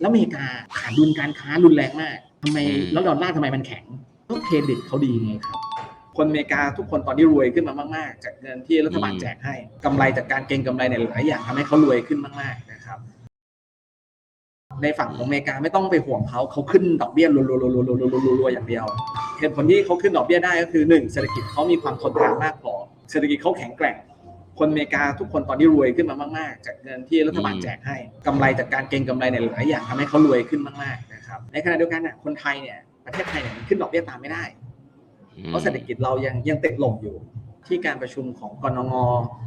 แล้วอเมริกาขาดดุลการค้ารุนแรงมากทำไมอืมแล้วดอลลาร์ทำไมมันแข็งก็เครดิตเขาดีไงครับ คนอเมริกาทุกคนตอนนี้รวยขึ้นมามากๆ จากเงินที่รัฐบาลแจกให้กำไรจากการเก็งกำไรในหลายอย่างทำให้เขารวยขึ้นมากๆนะครับ ในฝั่งของอเมริกาไม่ต้องไปห่วงเขาเขาขึ้นดอกเบี้ยรัวๆๆๆๆๆๆอย่างเดียวเหตุผลที่เขาขึ้นดอกเบี้ยได้ก็คือหนึ่งเศรษฐกิจเขามีความทนทานมากพอเศรษฐกิจเขาแข็งแกร่ง คนอเมริกาทุกคนตอนนี้รวยขึ้นมามาก ๆ จากเงินที่รัฐบาลแจกให้กำไรจากการเก็งกำไรในหลายอย่างทำให้เขารวยขึ้นมากๆนะครับในขณะเดียวกันน่ะคนไทยเนี่ยประเทศไทยเนี่ยมันขึ้นดอกเบี้ยตามไม่ได้ เพราะเศรษฐกิจเรายังยังติดลมอยู่ที่การประชุมของกรงง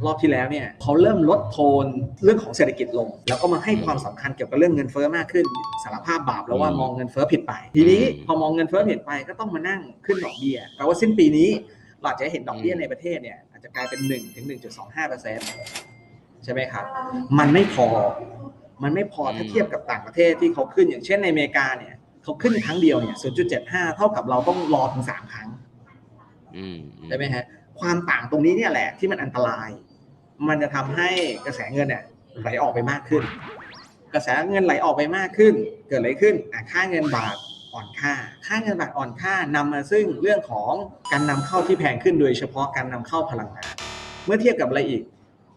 รอบที่แล้วเนี่ยเขาเริ่มลดโทนเรื่องของเศรษฐกิจลง แล้วก็มาให้ความสำคัญเกี่ยวกับเรื่องเงินเฟ้อมากขึ้นสารภาพบาปแล้วว่าอืมมองเงินเฟ้อผิดไป ทีนี้อืมพอมองเงินเฟ้อผิดไปก็ต้องมานั่งขึ้นดอกเบี้ยแปลว่าสิ้นปีนี้ เราอาจจะเห็นดอกเบี้ยอืมในประเทศเนี่ยอาจจะกลายเป็น1ถึง1.25เปอร์เซ็นต์ใช่ไหมครับ มันไม่พอ มันไม่พอถ้าเทียบกับต่างประเทศที่เขาขึ้นอย่างเช่นในอเมริกาเนี่ยเขาขึ้นครั้งเดียวเนี่ย0.75เท่ากับเราต้องรอถึงสามครั้งอืมอืมใช่ไหมฮะความต่างตรงนี้เนี่ยแหละที่มันอันตราย มันจะทำให้กระแสเงินเนี่ยไหลออกไปมากขึ้น กระแสเงินไหลออกไปมากขึ้น เกิดอะไรขึ้นอะค่าเงินบาท อ่อนค่า ค่าเงินบาทอ่อนค่านำมาซึ่งเรื่องของการนำเข้าที่แพงขึ้นโดยเฉพาะการนำเข้าพลังงาน เมื่อเทียบกับอะไรอีก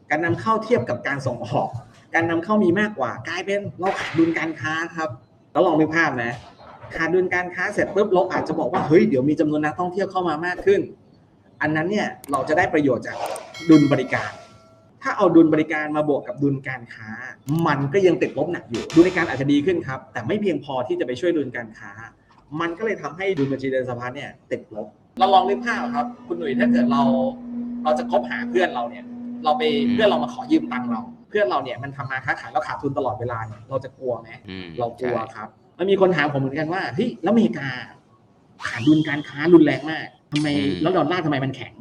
การนำเข้าเทียบกับการส่งออก การนำเข้ามีมากกว่ากลายเป็นเราขาดดุลการค้าครับ แล้วลองนึกภาพนะ ขาดดุลการค้าเสร็จปุ๊บเราอาจจะบอกว่าเฮ้ยเดี๋ยวมีจำนวนนักท่องเที่ยวเข้ามามากขึ้น อันนั้นเนี่ยเราจะได้ประโยชน์จากดุลบริการ ถ้าเอาดุลบริการมาบวกกับดุลการค้า มันก็ยังติดลบหนักอยู่ดุลบริการอาจจะดีขึ้นครับ แต่ไม่เพียงพอที่จะไปช่วยดุลการค้า มันก็เลยทำให้ดุลบัญชีเดินสะพัดเนี่ยติดลบ เราลองนึกภาพครับ คุณหนุ่ยถ้าเกิดเราเราจะคบหาเพื่อนเราเนี่ย เราไปเพื่อนเรามาขอยืมตังค์เรา เพื่อนเราเนี่ยมันทำมาค้าขายแล้วขาดทุนตลอดเวลาเนี่ยเราจะกลัวไหมอืมเรากลัวใช่ครับมันมีคนถามผมเหมือนกันว่าเฮ้ยแล้วอเมริกาขาดดุลการค้ารุนแรงมากทำไมแล้วดอลลาร์ทำไมมันแข็ง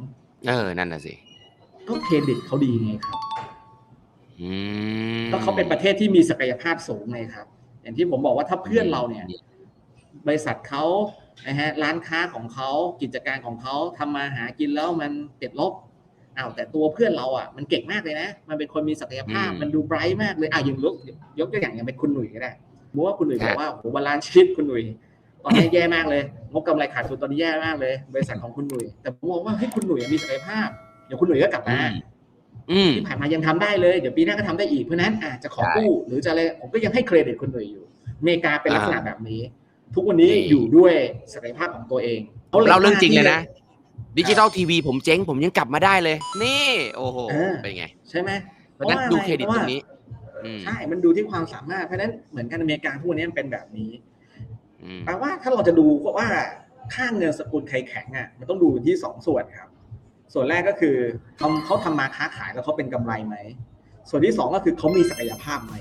เออนั่นน่ะสิ ก็เครดิตเขาดีไงครับอืมก็เขาเป็นประเทศที่มีศักยภาพสูงไงครับ อย่างที่ผมบอกว่าถ้าเพื่อนเราเนี่ย บริษัทเขานะฮะร้านค้าของเขากิจการของเขาทำมาหากินแล้วมันติดลบอ้าวแต่ตัวเพื่อนเราอะมันเก่งมากเลยนะ มันเป็นคนมีศักยภาพอืมมันดูไบรท์มากเลยอะอย่างยกยกตัวอย่างอย่างเป็นคุณหนุ่ยก็ได้บอกว่าคุณหนุ่ยครับอบกว่าโหบาลานซ์ชีพคุณหนุ่ยตอนนี้แย่มากเลยงบกำไรขาดทุนตอนนี้แย่มากเลย บริษัทของคุณหนุ่ยแต่ผมมองว่าเฮ้ยคุณหนุ่ยมีศักยภาพ เดี๋ยวคุณหนุ่ยก็กลับอืมามอืมที่ผ่านมายังทำได้เลย เดี๋ยวปีหน้าก็ทำได้อีกเพราะฉะนั้นอาจจะขอใช่กู้หรือจะอะไรผมก็ยังให้เครดิตคุณหน่วยอยู่อเมริกาเป็นลักษณะอ่าแบบนี้ ทุกวันนี้นี่อยู่ด้วยศักยภาพของตัวเองผมเล่าเรื่องจริงเลยนะที่ดิจิตอลทีวีผมเจ๊งผมยังกลับมาได้เลย นี่ โอ้โหเออเป็นไง ใช่ไหมเพราะฉะนั้นพาะดูว่าเครดิตพาะตรว่างนี้อืมใช่ มันดูที่ความสามารถเพราะฉะนั้นเหมือนกันอเมริกาทุกวันนี้มันเป็นแบบนี้อืมแปลว่าถ้าเราจะดูว่าค่าเงินสกุลใครแข็งอะมันต้องดูที่สองส่วนครับ ส่วนแรกก็คือเขาทำมาค้าขายแล้วเขาเป็นกำไรไหมส่วนที่สองก็คือเขามีศักยภาพไหม